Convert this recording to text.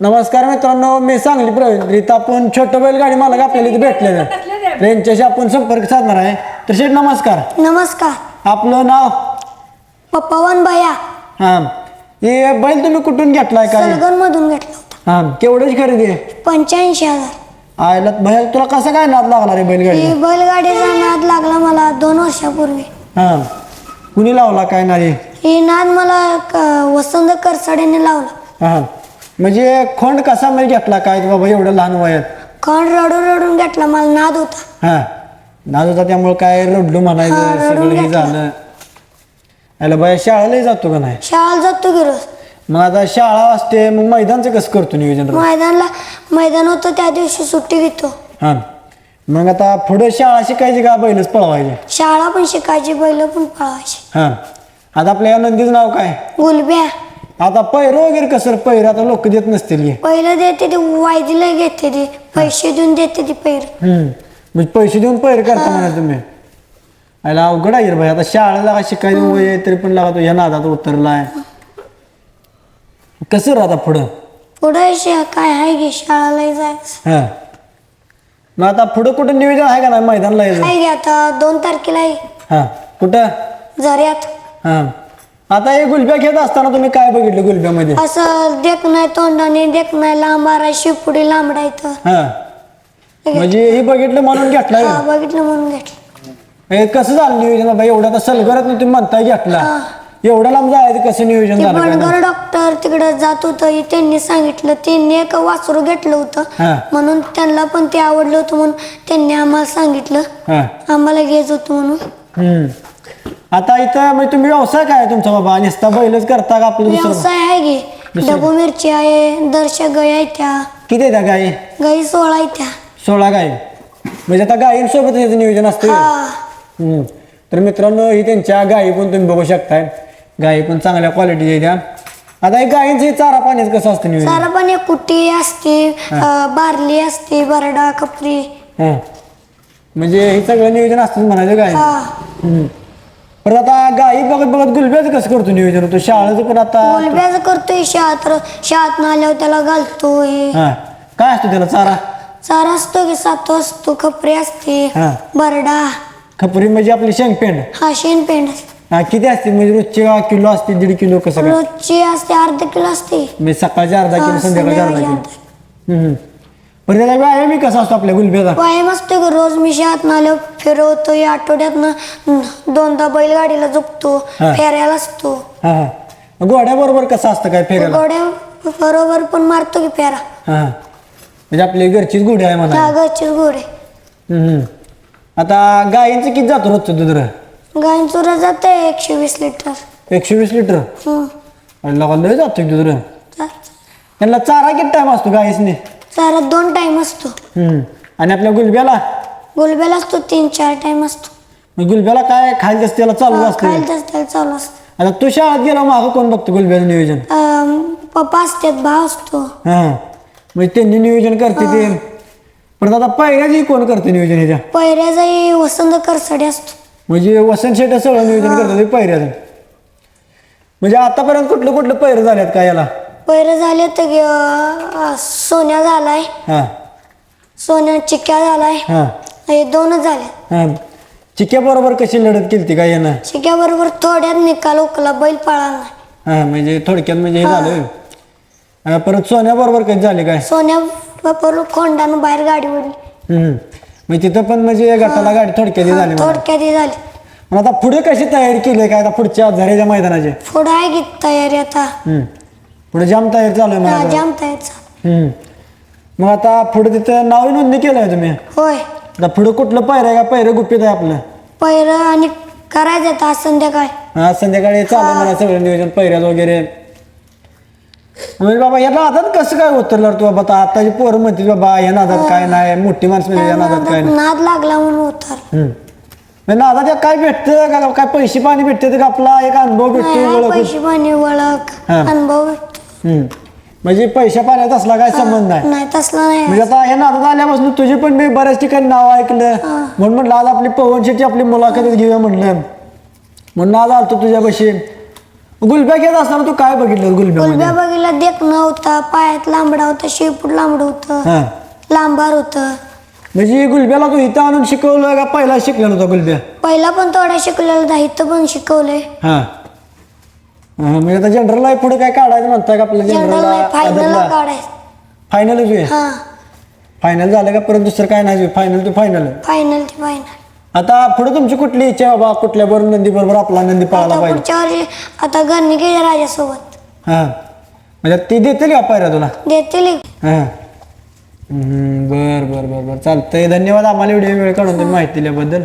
नमस्कार मित्रांनो मी सांगली प्रवीण. इथं आपण छोटं बैलगाडी मला आपल्याला इथे भेटलेलं आहे. यांच्याशी आपण संपर्क साधणार आहे. तर शेठ नमस्कार. नमस्कार. आपलं नाव? पप्पावन भैया. हां. हे बैल तुम्ही कुठून घेतलाय काय सलगन मधून घेतला होता. हां. केवढीच खरेदी आहे? पंच्याऐंशी हजार. आयला भैया तुला कसं काय नाद लागणार आहे बैलगाडी ही बैलगाडीचा नाद लागला मला दोन वर्षापूर्वी. हां. कुणी लावला काय नाही ही नाद मला क- वसंत करसाडेने लावला. हां. म्हणजे खोंड कसा म्हणजे घेतला काय बाबा एवढं लहान वयात कण रडून रडून घेतला मला नाद होता. हां. नाद होता त्यामुळे काय रडलो हा, म्हणायचं रडून सगळं हे घेतला. झालं. याला बाया शाळेलाही जातो का नाही? शाळा जातो की रोज. मग आता शाळा असते मग मैदानचं कसं करतो नियोजन? मैदानला मैदान होतं त्या दिवशी सुट्टी घेतो. हां. मग आता पुढे शाळा शिकायची का बैलच पळवायचे? शाळा पण शिकायची बैल पण पळवायची. हां. आता आपल्या या नंदीचं नाव काय? गुलब्या. आता पैर वगैरे कसं पैर आता लोक देत नसतील की. पहिलं देते ते वायदीला घेते ते. पैसे देऊन देते ती पैर. हम्म. म्हणजे पैसे देऊन पैर करता म्हणा तुम्ही. याला अवघड आहे रे भाई आता शाळेला का शिकायचं वय आहे तरी पण लागा तो या नादात उतरलाय. कसं राहता पुढं? पुढे शा- काय आहे की? शाळाला जायचं हां. मग आता पुढं कुठं नियोजन आहे का नाही? मैदानला यायचं आहे की आता दोन तारखेला आहे. हां. कुठं? झऱ्यात. हां. आता हे गुलब्या घेत असताना तुम्ही काय बघितलं गुलब्यामध्ये? असं देख नाही तोंडाने देख नाही लांबारा शिवपुडी लांबडायचं हां. म्हणजे हे बघितलं म्हणून घेतलाय? हा बघितलं म्हणून घेतलं. हे कसं झालं नियोजन? बाई एवढं तर सलगरत नाही तुम्ही म्हणताय घेतला. एवढं लांब जायचं कसं नियोजन ते झालं काय? नाही? बनगर डॉक्टर तिकडे जात होतं त्यांनी सांगितलं. त्यांनी एक वासरू घेतलं होतं. म्हणून त्यांना पण ते आवडलं होतं म्हणून त्यांनी आम्हाला सांगितलं. हा. आम्हाला घ्यायचं होतं म्हणून. हम्म. आता इथं म्हणजे तुम्ही व्यवसाय काय आहे तुमचा बाबा? नुसता बैलच करता का आपलं दुसरं? व्यवसाय आहे की. डबू मिरची आहे दर्शक गाय आहे त्या. किती आहे त्या गाई? गाई सोळा आहे त्या. सोळा गाई. म्हणजे आता गायींसोबत याचं नियोजन असतं हा. हम्म. तर मित्रांनो ही त्यांच्या गायी पण तुम्ही बघू शकताय. गायी पण चांगल्या क्वालिटीच्या द्या आता हे गायींचं हे चारा पाण्याचं कसं असतं नियोजन? सारा पण एक कुटी असते अं, बारली असते बरडा कपरी हा. म्हणजे हे सगळं नियोजन असतं म्हणायचं गाय हा. परत आता गाई बघत बघत गुलब्याचं कसं करतो नियोजन? होतं शाळेचं पण आता गोलब्याचं करतोय शाळात. शाळात आल्यावर त्याला घालतोय. हा. काय असतं त्याला? चारा? चारा असतो की सातो असतो कपरी असते हा. बरडा. खपरी म्हणजे आपली शेंगपेंड? हा शेणपेंड हा किती असते? म्हणजे रोजची किलो असते दीड किलो कसं काय? रोजची असते अर्धा किलो असते. म्हणजे सकाळचे अर्धा किलो हा, संध्याकाळचे अर्धा संध्याकाळची किलो. हम्म. पण त्याचा व्यायाम कसा असतो आपल्या गुलब्याचा? व्यायाम असतो की रोज मी शाळात आल्यावर फिरवतो या आठवड्यातनं दोनदा बैलगाडीला झोपतो हा. फेऱ्याला असतो. हा हा. गोड्या बरोबर कसं असतं काय फेरायला गोड्या बरोबर पण मारतो की फेरा. हा म्हणजे आपली घरचीच गोडी आहे म्हणा. त्या घरचेच घोडे. हम्म. आता गायींचं किती जातं रोजचं दूध रे? गायचुरा जाते एकशे वीस लिटर. एकशे वीस लिटर? हम्म. अरे लगा लय जातं दूध रे. त्यांना चारा किती टाइम असतो गायीसने? चारा दोन टाइम असतो. हम्म. आणि आपल्या गुलब्याला? गुलबेला असतो तीन चार टाइम असतो. मग गुलब्याला काय? खायला असते त्याला चालू असतं खायला त्याला चालू असतं. आता तू शाळेत गेला मागं कोण बघतो गुलब्याचं नियोजन? अं, पप्पा असतात भाव असतो. हा. म्हणजे त्यांनी नियोजन करते ते. पण आता पहिल्याची कोण करते नियोजन ह्याच्या? पैऱ्याचाही वसंत करसडे असतो. म्हणजे वसंत शेट सगळं नियोजन करतात पहिल्याचं म्हणजे आतापर्यंत कुठलं कुठलं पैर झाल्यात काय याला? पैरे झाले तर अं, सोन्या झालाय. हा. सोन्या चिक्क्या झालाय. हा. हे दोनच झाले. हा. चिक्या बरोबर कशी लढत केली काय यानं? चिक्क्या बरोबर थोड्यात निकाल उकला बैल पळाला. नाही हा म्हणजे थोडक्यात म्हणजे हे झालं. हा, परत सोन्या बरोबर कधी झाले काय? सोन्या बरोबर खोंडानं बाहेर गाडी उडली. हम्म. मग तिथं पण म्हणजे गटाला गाडी थोडक्यात हे झाली म्हणा. थोडक्यात हे झाली. मग आता पुढे कशी तयारी केली काय आता पुढच्या झऱ्याच्या मैदानाची? पुढं आहे की तयारी आता? हम्म. पुढे जाम तयारी चालू आहे हा, म्हणा जाम तयारी. हम्म. मग आता पुढे तिथं नाव नोंदणी केलं आहे तुम्ही? होय. आता पुढे कुठलं आहे का? पैर गुपित आहे आपलं. पैर आणि करायचं आज संध्याकाळी. आज संध्याकाळी चालू आहे म्हणा सगळं नियोजन पैऱ्यात वगैरे. म्हणजे बाबा या नादात कसं काय उतरलं तू बाबा आता आताची पोरं म्हणते बाबा या नादात काय नाही मोठी माणसं या नादात काय नाही. नाद लागला म्हणून उतर हम्म. म्हणजे नादात काय भेटतं? का काय पैसे पाणी भेटते का आपला? एक अनुभव भेटतो ओळख होते. पैसे पाणी ओळख हा. अनुभव हम्म. म्हणजे पैशा पाण्यात असला काय संबंध नाही? नाही तसला नाही. म्हणजे आता या नादात आल्यापासून तुझे पण मी बऱ्याच ठिकाणी नाव ऐकलं. म्हणून म्हटलं आज आपली पवन शेट्टी आपली मुलाखतच घेऊया म्हणलं. म्हणून आज आलतो तुझ्यापाशी गुलब्या घेत असताना तू काय बघितलं गुलब्या गुलब्या बघितला देखणं होता पायात लांबडा होता शेपूट लांबड होतं हा. लांबार होतं. म्हणजे गुलब्याला तू इथं आणून शिकवलं का पहिला शिकला नव्हता गुलब्या? पहिला पण थोडा शिकलेला दाहित्य पण शिकवलंय. हा. हा, म्हणजे आता जनरल लाईफ पुढे काय काढायचं म्हणताय का आपल्या जनरल फायनल जनरल काढायचं. फायनलच आहे हा. फायनल झालं का परत दुसरं काय नाही फायनल टू फायनल फायनल ते फायनल आता पुढे तुमची कुठली इच्छा आहे बाबा? कुठल्या बरोबर नंदी बरोबर आपला नंदी पळाला आता पाहिजे? पुढच्या वर्षी आता घरनिकेच्या राजासोबत. हा. म्हणजे ती देतील का पायऱ्या तुला? देतील. हा. हम्म, बर बर बर बर. चालतंय. धन्यवाद. आम्हाला एवढी वेळ काढून तुम्ही माहिती दिल्याबद्दल.